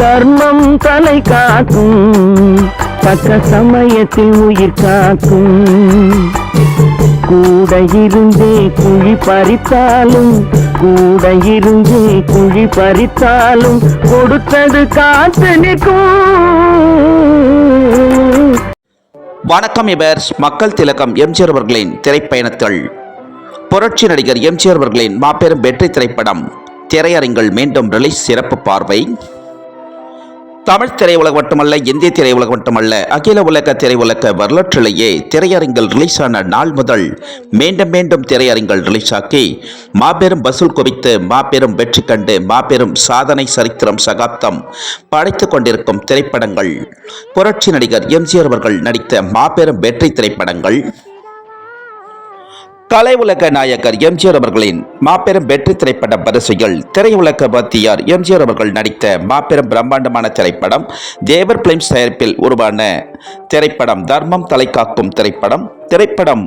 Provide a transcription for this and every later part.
தர்மம் தலை காக்கும் தக்க சமயத்தில் உயிர் காக்கும். கூட இருந்தே குழி பறித்தாலும் கூட இருந்தே குழி பறித்தாலும் கொடுத்தது காத்து நிற்கும். வணக்கம் இவர் மக்கள் திலகம் எம்ஜிஆர் அவர்களின் திரைப்பயணத்தில். புரட்சி நடிகர் எம்ஜிஆர் அவர்களின் மாபெரும் வெற்றி திரைப்படம் திரையரங்கில் மீண்டும் ரிலீஸ் சிறப்பு பார்வை. தமிழ் திரையுலகம் மட்டுமல்ல இந்திய திரையுலகம் மட்டுமல்ல அகில உலக திரையுலக வரலாற்றிலேயே திரையரங்கில் ரிலீஸ் ஆன நாள் முதல் மீண்டும் மீண்டும் திரையரங்கில் ரிலீஸ் ஆக்கி மாபெரும் வசூல் குவித்து மாபெரும் வெற்றி கண்டு மாபெரும் சாதனை சரித்திரம் சகாப்தம் படைத்துக் கொண்டிருக்கும் திரைப்படங்கள். புரட்சி நடிகர் எம்ஜிஆர் அவர்கள் நடித்த மாபெரும் வெற்றி திரைப்படங்கள் கலை உலக நாயகர் எம்ஜிஆர் அவர்களின் மாபெரும் வெற்றி திரைப்பட வரிசையில் திரையுலக பத்தியார் எம்ஜிஆர் அவர்கள் நடித்த மாபெரும் பிரம்மாண்டமான திரைப்படம் தேவர் பிலிம்ஸ் தயாரிப்பில் உருவான திரைப்படம் தர்மம் தலைக்காக்கும் திரைப்படம். திரைப்படம்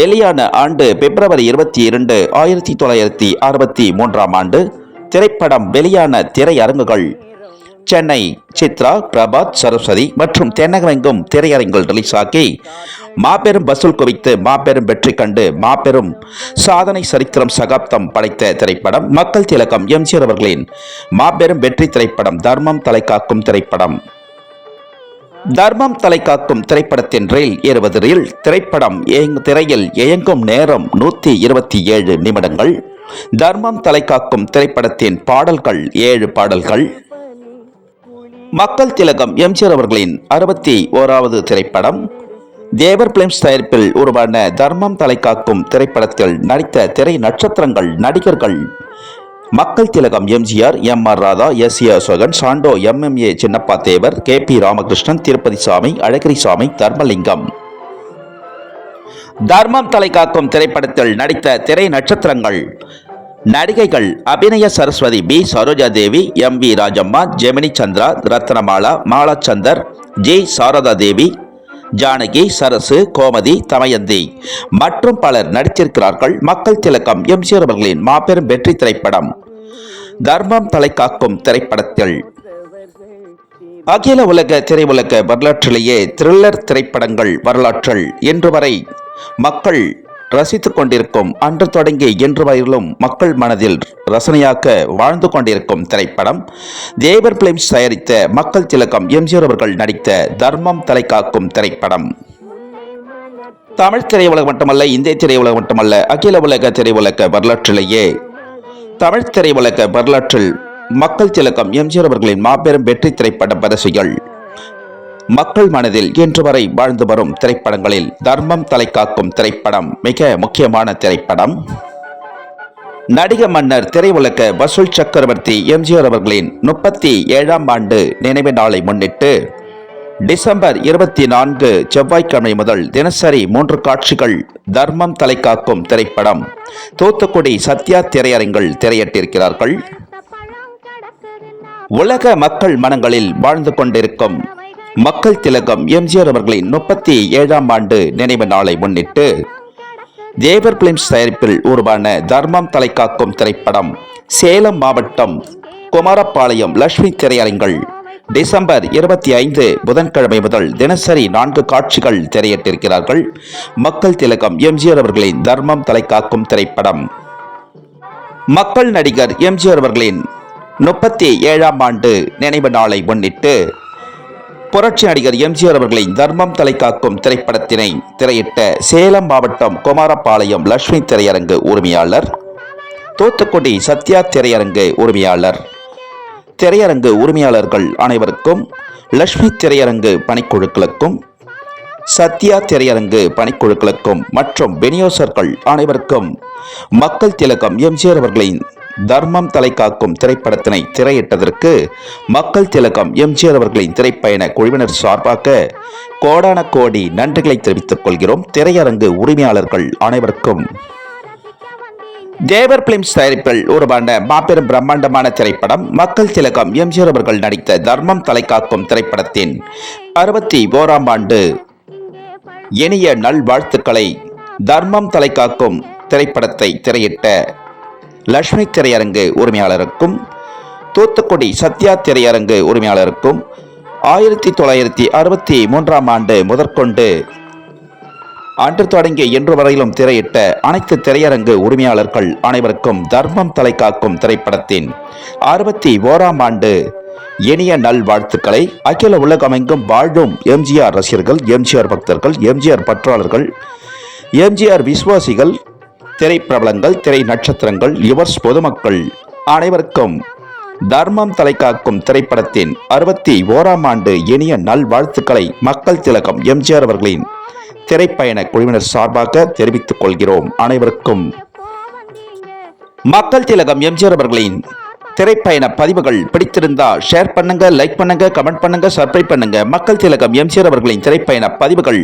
வெளியான ஆண்டு பிப்ரவரி இருபத்தி இரண்டு ஆயிரத்தி தொள்ளாயிரத்தி அறுபத்தி மூன்றாம் ஆண்டு. திரைப்படம் வெளியான திரையரங்குகள் சென்னை சித்ரா பிரபாத் சரஸ்வதி மற்றும் தென்னகமெங்கும் திரையரங்கில் ரிலீஸ் ஆகி மாபெரும் வசூல் குவித்து மாபெரும் வெற்றி கண்டு மாபெரும் சாதனை சரித்திரம் சகாப்தம் படைத்த திரைப்படம் மக்கள் திலகம் எம்ஜிஆர் அவர்களின் மாபெரும் வெற்றி திரைப்படம் தர்மம் தலைக்காக்கும் திரைப்படம். தர்மம் தலைக்காக்கும் திரைப்படத்தின் ரயில் ஏறுவது ரயில் திரைப்படம் திரையில் இயங்கும் நேரம் நூற்றி இருபத்தி ஏழு நிமிடங்கள். தர்மம் தலைக்காக்கும் திரைப்படத்தின் பாடல்கள் ஏழு பாடல்கள். மக்கள் திலகம் எம்ஜிஆர் அவர்களின் அறுபத்தி ஓராவது திரைப்படம். தேவர் பிலிம்ஸ் தயாரிப்பில் உருவான தர்மம் தலைக்காக்கும் திரைப்படத்தில் நடித்த திரை நட்சத்திரங்கள் நடிகர்கள். Makkal Thilagam MGR M R Radha S A Asokan Sando MMA Chinnappa Devar K P Ramakrishnan Tirupati Sami Azhagirisami Dharmalingam. தர்மம் தலைக்காக்கும் திரைப்படத்தில் நடித்த திரை நட்சத்திரங்கள். நடிகைகள் Abhinaya Saraswathi P. Saroja Devi M. V. Rajamma Gemini Chandra Ratnamala Mala Chander J. Sarada Devi Janaki Sarasu Gomathi Damayanthi. மற்றும் பலர் நடித்திருக்கிறார்கள் மக்கள் திலகம் எம்ஜிஆர் அவர்களின் மாபெரும் வெற்றி திரைப்படம். தர்மம் தலைக்காக்கும் திரைப்படத்தில். அகில உலக திரையுலக வரலாற்றிலேயே த்ரில்லர் திரைப்படங்கள் வரலாற்றில் இன்று வரை மக்கள் ரசித்துக் கொண்டிருக்கும் அன்று தொடங்கி இன்று வரையிலும் மக்கள் மனதில் ரசனையாக்க வாழ்ந்து கொண்டிருக்கும் திரைப்படம். தேவர் பிலிம்ஸ் தயாரித்த மக்கள் திலகம் எம்ஜிஆர் அவர்கள் நடித்த தர்மம் தலைக்காக்கும் திரைப்படம். தமிழ் திரையுலகம் மட்டுமல்ல இந்திய திரையுலகம் மட்டுமல்ல அகில உலக திரையுலக வரலாற்றிலேயே தமிழ் திரையுலக வரலாற்றில் மக்கள் திலகம் எம்ஜிஆர் அவர்களின் மாபெரும் வெற்றி திரைப்பட வரிசைகள். மக்கள் மனதில் இன்று வரை வாழ்ந்து வரும் திரைப்படங்களில் தர்மம் தலைக்காக்கும் திரைப்படம் மிக முக்கியமான திரைப்படம். நடிக மன்னர் திரையுலக வசூல் சக்கரவர்த்தி எம்ஜிஆர் அவர்களின் முப்பத்தி ஏழாம் ஆண்டு நினைவு நாளை முன்னிட்டு டிசம்பர் இருபத்தி நான்கு செவ்வாய்க்கிழமை முதல் தினசரி மூன்று காட்சிகள் தர்மம் தலைக்காக்கும் திரைப்படம் தூத்துக்குடி சத்யா திரையரங்கில் திரையிட்டிருக்கிறார்கள். உலக மக்கள் மனங்களில் வாழ்ந்து கொண்டிருக்கும் மக்கள் திலகம் எம்ஜிஆர் அவர்களின் முப்பத்தி ஏழாம் ஆண்டு நினைவு நாளை முன்னிட்டு தேவர் பிலிம்ஸ் தயாரிப்பில் உருவான தர்மம் தலைக்காக்கும் திரைப்படம் சேலம் மாவட்டம் குமாரப்பாளையம் லட்சுமி திரையரங்கள் டிசம்பர் இருபத்தி ஐந்து புதன்கிழமை முதல் தினசரி நான்கு காட்சிகள் திரையிட்டிருக்கிறார்கள். மக்கள் திலகம் எம்ஜிஆர் அவர்களின் தர்மம் தலைக்காக்கும் திரைப்படம். மக்கள் நடிகர் எம்ஜிஆர் அவர்களின் முப்பத்தி ஏழாம் ஆண்டு நினைவு நாளை முன்னிட்டு புரட்சி நடிகர் எம்ஜிஆர் அவர்களின் தர்மம் தலைக்காக்கும் திரைப்படத்தினை திரையிட்ட சேலம் மாவட்டம் குமாரபாளையம் லட்சுமி திரையரங்கு உரிமையாளர் தூத்துக்குடி சத்யா திரையரங்கு உரிமையாளர். திரையரங்கு உரிமையாளர்கள் அனைவருக்கும் லட்சுமி திரையரங்கு பணிக்குழுக்களுக்கும் சத்யா திரையரங்கு பணிக்குழுக்களுக்கும் மற்றும் விநியோசர்கள் அனைவருக்கும் மக்கள் திலகம் எம்ஜிஆர் அவர்களின் தர்மம் தலை காக்கும் திரைப்படத்தினை திரையிட்டதற்கு மக்கள் திலகம் எம்ஜிஆர் அவர்களின் திரைப்பயண குழுவினர் சார்பாக கோடான கோடி நன்றிகளை தெரிவித்துக் கொள்கிறோம். திரையரங்கு உரிமையாளர்கள் அனைவருக்கும். தேவர் பிலிம்ஸ் தயாரிப்பில் உருவான மாபெரும் பிரம்மாண்டமான திரைப்படம் மக்கள் திலகம் எம்ஜிஆர் அவர்கள் நடித்த தர்மம் தலைக்காக்கும் திரைப்படத்தின் அறுபத்தி ஓராம் ஆண்டு இனிய நல்வாழ்த்துக்களை தர்மம் தலைக்காக்கும் திரைப்படத்தை திரையிட்ட லட்சுமி திரையரங்கு உரிமையாளருக்கும் தூத்துக்குடி சத்யா திரையரங்கு உரிமையாளருக்கும் ஆயிரத்தி தொள்ளாயிரத்தி அறுபத்தி மூன்றாம் ஆண்டு முதற்கொண்டு அன்று தொடங்கி இன்று வரையிலும் திரையிட்ட அனைத்து திரையரங்கு உரிமையாளர்கள் அனைவருக்கும் தர்மம் தலை காக்கும் திரைப்படத்தின் அறுபத்தி ஓராம் ஆண்டு இனிய நல்வாழ்த்துக்களை. அகில உலகமெங்கும் வாழும் எம்ஜிஆர் ரசிகர்கள் எம்ஜிஆர் பக்தர்கள் எம்ஜிஆர் பற்றாளர்கள் எம்ஜிஆர் விசுவாசிகள் திரைப்பிரபலங்கள் திரை நட்சத்திரங்கள் யுவர்ஸ் பொதுமக்கள் அனைவருக்கும் தர்மம் தலை காக்கும் திரைப்படத்தின் அறுபத்தி ஓராம் ஆண்டு இனிய நல்வாழ்த்துக்களை மக்கள் திலகம் எம்ஜிஆர் அவர்களின் திரைப்பயண குழுவினர் சார்பாக தெரிவித்துக் கொள்கிறோம். அனைவருக்கும் மக்கள் திலகம் எம்ஜிஆர் அவர்களின் திரைப்பயண பதிவுகள் பிடித்திருந்தால் ஷேர் பண்ணுங்க லைக் பண்ணுங்க கமெண்ட் பண்ணுங்க சப்ஸ்கிரைப் பண்ணுங்க. மக்கள் திலகம் எம்ஜிஆர் அவர்களின் திரைப்பயண பதிவுகள்.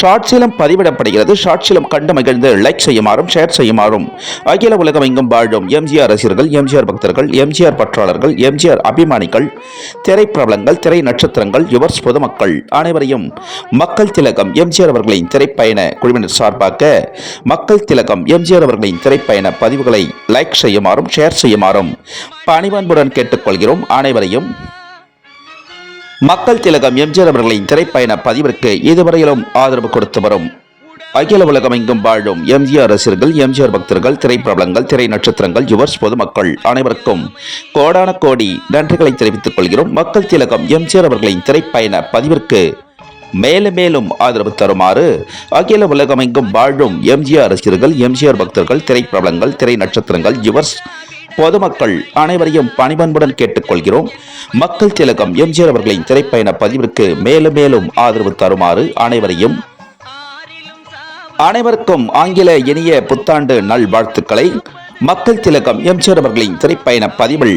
ஷார்ட்ஸிலும் பதிவிடப்படுகிறது. ஷார்ட்ஸிலும் கண்டு மகிழ்ந்து லைக் செய்யுமாறும் ஷேர் செய்யுமாறும். அகில உலகம் எங்கும் வாழும் எம்ஜிஆர் ரசிகர்கள் எம்ஜிஆர் பக்தர்கள் எம்ஜிஆர் பற்றாளர்கள் எம்ஜிஆர் அபிமானிகள் திரைப்பிரபலங்கள் திரை நட்சத்திரங்கள் யுவர்ஸ் பொதுமக்கள் அனைவரையும் மக்கள் திலகம் எம்ஜிஆர் அவர்களின் திரைப்பயண குழுவினர் சார்பாக மக்கள் திலகம் எம்ஜிஆர் அவர்களின் திரைப்பயண பதிவுகளை லைக் செய்யுமாறும் ஷேர் செய்யுமாறும். பணிவன்புடன் கேட்டுக்கொள்கிறோம். அனைவரையும் மக்கள் திலகம் எம்ஜிஆர் அவர்களின் திரைப்பயண பதிவிற்கு இதுவரையிலும் ஆதரவு கொடுத்து வரும் அகில உலகம் எங்கும் வாழும் எம்ஜிஆர் ரசிகர்கள் எம்ஜிஆர் பக்தர்கள் திரைப்பிரபலங்கள் திரை நட்சத்திரங்கள் யுவர்ஸ் பொதுமக்கள் அனைவருக்கும் கோடான கோடி நன்றிகளை தெரிவித்துக் கொள்கிறோம். மக்கள் திலகம் எம்ஜிஆர் அவர்களின் திரைப்பயண பதிவிற்கு மேலும் மேலும் ஆதரவு தருமாறு அகில உலகமெங்கும் வாழும் எம்ஜிஆர் ரசிகர்கள் எம்ஜிஆர் பக்தர்கள் திரைப்பிரபலங்கள் திரை நட்சத்திரங்கள் யுவர்ஸ் பொதுமக்கள் அனைவரையும் பணிபன்புடன் கேட்டுக்கொள்கிறோம். மக்கள் திலகம் எம்ஜிஆர் அவர்களின் திரைப்பயண பதிவிற்கு மேலும் மேலும் ஆதரவு தருமாறு அனைவரையும் அனைவருக்கும் ஆங்கில இனிய புத்தாண்டு நல்வாழ்த்துக்களை. மக்கள் திலகம் எம்ஜிஆர் அவர்களின் திரைப்பயண பதிவில்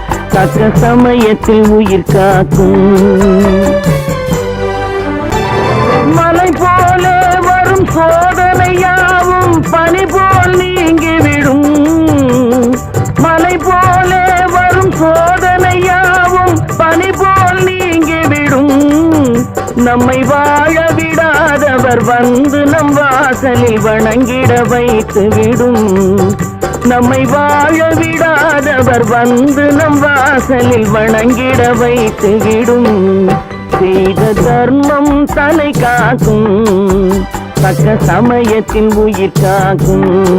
தக்க சமயத்தில் உயிர் காக்கும். மலை போல வரும் சோதனையாவும் பனி போல் நீங்கிவிடும் மலை போல வரும் சோதனையாவும் பனி போல் நீங்கிவிடும் நம்மை வாழ விடாதவர் வந்து நம் வாசலில் வணங்கிட வைத்து விடும். நம்மை வாழ விடாதவர் வந்து நம் வாசலில் வணங்கிட வைத்து விடும். செய்த தர்மம் தலை காக்கும். தக்க சமயத்தின் உயிர் காக்கும்.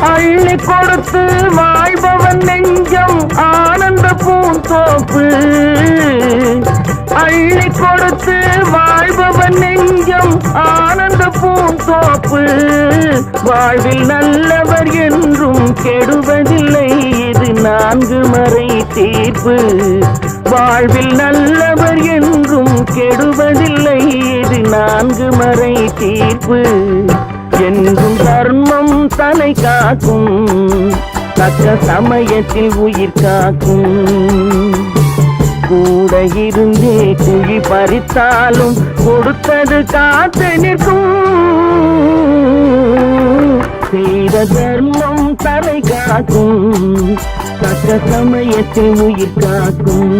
அள்ளி கொடுத்து வாழ்பவன் நெஞ்சம் ஆனந்த பூந்தோப்பு. அள்ளி கொடுத்து வாழ்பவன் நெஞ்சம் ஆனந்த பூ பூந்தோப்பு வாழ்வில் நல்லவர் என்றும் கெடுவதில்லை. இது நான்கு மறை தீர்ப்பு. வாழ்வில் நல்லவர் என்றும் கெடுவதில்லை. இது நான்கு மறை தீர்ப்பு. என்றும் தர்மம் தலை காக்கும். தக்க சமயத்தில் உயிர் காக்கும். கூட இருந்தே குழி பறித்தாலும் கொடுத்தது காத்து நிற்கும். செய்த தர்மம் தலை காக்கும். தக்க சமயத்தில் உயிர் காக்கும்.